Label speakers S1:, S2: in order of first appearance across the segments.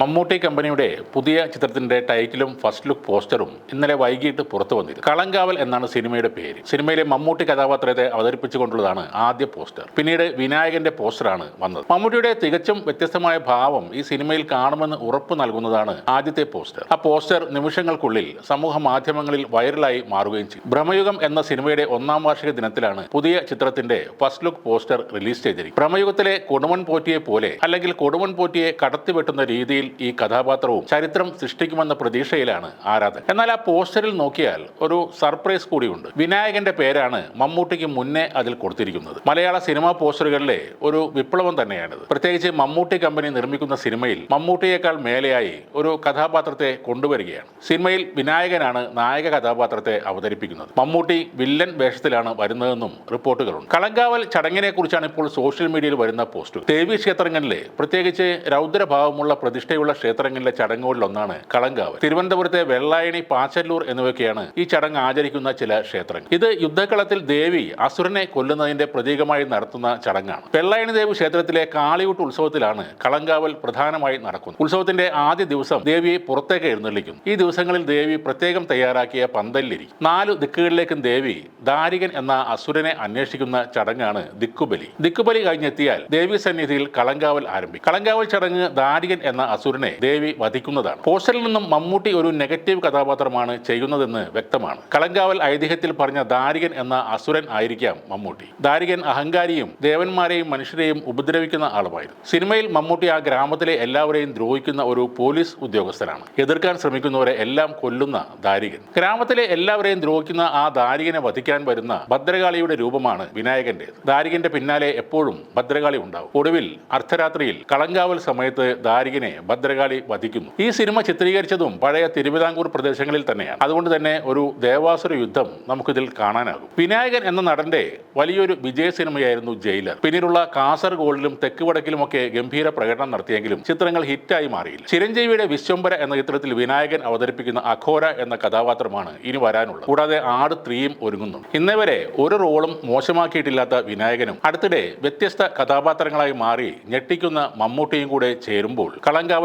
S1: മമ്മൂട്ടി കമ്പനിയുടെ പുതിയ ചിത്രത്തിന്റെ ടൈറ്റിലും ഫസ്റ്റ് ലുക്ക് പോസ്റ്ററും ഇന്നലെ വൈകിട്ട് പുറത്തു വന്നിരുന്നു. കളങ്കാവൽ എന്നാണ് സിനിമയുടെ പേര്. സിനിമയിലെ മമ്മൂട്ടി കഥാപാത്രത്തെ അവതരിപ്പിച്ചുകൊണ്ടുള്ളതാണ് ആദ്യ പോസ്റ്റർ. പിന്നീട് വിനായകന്റെ പോസ്റ്ററാണ് വന്നത്. മമ്മൂട്ടിയുടെ തികച്ചും വ്യത്യസ്തമായ ഭാവം ഈ സിനിമയിൽ കാണുമെന്ന് ഉറപ്പ് നൽകുന്നതാണ് ആദ്യത്തെ പോസ്റ്റർ. ആ പോസ്റ്റർ നിമിഷങ്ങൾക്കുള്ളിൽ സമൂഹ മാധ്യമങ്ങളിൽ വൈറലായി മാറുകയും ചെയ്തു. ഭ്രമയുഗം എന്ന സിനിമയുടെ ഒന്നാം വാർഷിക ദിനത്തിലാണ് പുതിയ ചിത്രത്തിന്റെ ഫസ്റ്റ് ലുക്ക് പോസ്റ്റർ റിലീസ് ചെയ്തിരിക്കുന്നത്. ഭ്രമയുഗത്തിലെ കൊടുമൺ പോറ്റിയെ പോലെ അല്ലെങ്കിൽ കൊടുമൺ പോറ്റിയെ കടത്തിവെട്ടുന്ന രീതിയിൽ ഈ കഥാപാത്രവും ചരിത്രം സൃഷ്ടിക്കുമെന്ന പ്രതീക്ഷയിലാണ് ആരാധകർ എന്നാൽ ആ പോസ്റ്ററിൽ നോക്കിയാൽ ഒരു സർപ്രൈസ് കൂടിയുണ്ട്. വിനായകന്റെ പേരാണ് മമ്മൂട്ടിക്ക് മുന്നേ അതിൽ കൊടുത്തിരിക്കുന്നത്. മലയാള സിനിമാ പോസ്റ്ററുകളിലെ ഒരു വിപ്ലവം തന്നെയാണിത്. പ്രത്യേകിച്ച് മമ്മൂട്ടി കമ്പനി നിർമ്മിക്കുന്ന സിനിമയിൽ മമ്മൂട്ടിയേക്കാൾ മേലെയായി ഒരു കഥാപാത്രത്തെ കൊണ്ടുവരികയാണ്. സിനിമയിൽ വിനായകനാണ് നായക കഥാപാത്രത്തെ അവതരിപ്പിക്കുന്നത്. മമ്മൂട്ടി വില്ലൻ വേഷത്തിലാണ് വരുന്നതെന്നും റിപ്പോർട്ടുകളുണ്ട്. കളങ്കാവൽ ചടങ്ങിനെ കുറിച്ചാണ് ഇപ്പോൾ സോഷ്യൽ മീഡിയയിൽ വരുന്ന പോസ്റ്റ് ദേവീ ക്ഷേത്രങ്ങളിലെ പ്രത്യേകിച്ച് രൗദ്രഭാവമുള്ള പ്രതിഷ്ഠയുള്ള ക്ഷേത്രങ്ങളിലെ ചടങ്ങുകളിലൊന്നാണ് കളങ്കാവ്. തിരുവനന്തപുരത്തെ വെള്ളായണി പാച്ചല്ലൂർ എന്നിവയൊക്കെയാണ് ഈ ചടങ്ങ് ആചരിക്കുന്ന ചില ക്ഷേത്രങ്ങൾ. ഇത് യുദ്ധക്കളത്തിൽ ദേവി അസുരനെ കൊല്ലുന്നതിന്റെ പ്രതീകമായി നടത്തുന്ന ചടങ്ങാണ്. വെള്ളായണി ദേവി ക്ഷേത്രത്തിലെ കാളിയൂട്ട് ഉത്സവത്തിലാണ് കളങ്കാവൽ പ്രധാനമായി നടക്കുന്നത്. ഉത്സവത്തിന്റെ ആദ്യ ദിവസം ദേവിയെ പുറത്തേക്ക് എഴുന്നള്ളിക്കുന്നു ഈ ദിവസങ്ങളിൽ ദേവി പ്രത്യേകം തയ്യാറാക്കിയ പന്തല്ലിരി നാലു ദിക്കുകളിലേക്കും ദേവി ദാരികൻ എന്ന അസുരനെ അന്വേഷിക്കുന്ന ചടങ്ങാണ് ദിക്കുബലി. ദിക്കുബലി കഴിഞ്ഞെത്തിയാൽ ദേവി സന്നിധിയിൽ കളങ്കാവൽ ആരംഭിക്കും. കളങ്കാവൽ ചടങ്ങ് ദാരികൻ എന്ന അസുരനെ ദേവി വധിക്കുന്നതാണ്. പോസ്റ്ററിൽ നിന്നും മമ്മൂട്ടി ഒരു നെഗറ്റീവ് കഥാപാത്രമാണ് ചെയ്യുന്നതെന്ന് വ്യക്തമാണ്. കളങ്കാവൽ ഐതിഹ്യത്തിൽ പറഞ്ഞ ദാരികൻ എന്ന അസുരൻ ആയിരിക്കാം മമ്മൂട്ടി. ദാരികൻ അഹങ്കാരിയും ദേവന്മാരെയും മനുഷ്യരെയും ഉപദ്രവിക്കുന്ന ആളുമായിരുന്നു. സിനിമയിൽ മമ്മൂട്ടി ആ ഗ്രാമത്തിലെ എല്ലാവരെയും ദ്രോഹിക്കുന്ന ഒരു പോലീസ് ഉദ്യോഗസ്ഥനാണ്. എതിർക്കാൻ ശ്രമിക്കുന്നവരെ എല്ലാം കൊല്ലുന്ന ദാരികൻ. ഗ്രാമത്തിലെ എല്ലാവരെയും ദ്രോഹിക്കുന്ന ആ ദാരികനെ വധിക്കാൻ വരുന്ന ഭദ്രകാളിയുടെ രൂപമാണ് വിനായകന്റെ ദാരികന്റെ പിന്നാലെ എപ്പോഴും ഭദ്രകാളി ഉണ്ടാവും. ഒടുവിൽ അർദ്ധരാത്രിയിൽ കളങ്കാവൽ സമയത്ത് ദാരികനെ ഭദ്രകാളി വധിക്കുന്നു. ഈ സിനിമ ചിത്രീകരിച്ചതും പഴയ തിരുവിതാംകൂർ പ്രദേശങ്ങളിൽ തന്നെയാണ്. അതുകൊണ്ട് തന്നെ ഒരു ദേവാസുര യുദ്ധം നമുക്കിതിൽ കാണാനാകും. വിനായകൻ എന്ന നടന്റെ വലിയൊരു വിജയ സിനിമയായിരുന്നു ജയിലർ. പിന്നീടുള്ള കാസർഗോഡിലും തെക്ക് വടക്കിലുമൊക്കെ ഗംഭീര പ്രകടനം നടത്തിയെങ്കിലും ചിത്രങ്ങൾ ഹിറ്റായി മാറിയില്ല. ചിരഞ്ജീവിയുടെ വിശ്വംബര എന്ന ചിത്രത്തിൽ വിനായകൻ അവതരിപ്പിക്കുന്ന അഘോര എന്ന കഥാപാത്രമാണ് ഇനി വരാനുള്ളത്. കൂടാതെ ആട് ത്രീയും ഒരുങ്ങുന്നു. ഇന്നേ വരെ ഒരു റോളും മോശമാക്കിയിട്ടില്ലാത്ത വിനായകനും അടുത്തിടെ വ്യത്യസ്ത കഥാപാത്രങ്ങളായി മാറി ഞെട്ടിക്കുന്ന മമ്മൂട്ടിയും കൂടെ ചേരുമ്പോൾ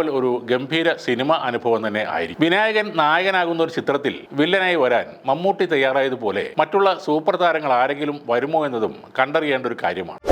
S1: ഒരു ഗംഭീര സിനിമ അനുഭവം തന്നെ ആയിരിക്കും. വിനായകൻ നായകനാകുന്ന ഒരു ചിത്രത്തിൽ വില്ലനായി വരാൻ മമ്മൂട്ടി തയ്യാറായതുപോലെ മറ്റുള്ള സൂപ്പർ താരങ്ങൾ ആരെങ്കിലും വരുമോ എന്നതും കണ്ടറിയേണ്ട ഒരു കാര്യമാണ്.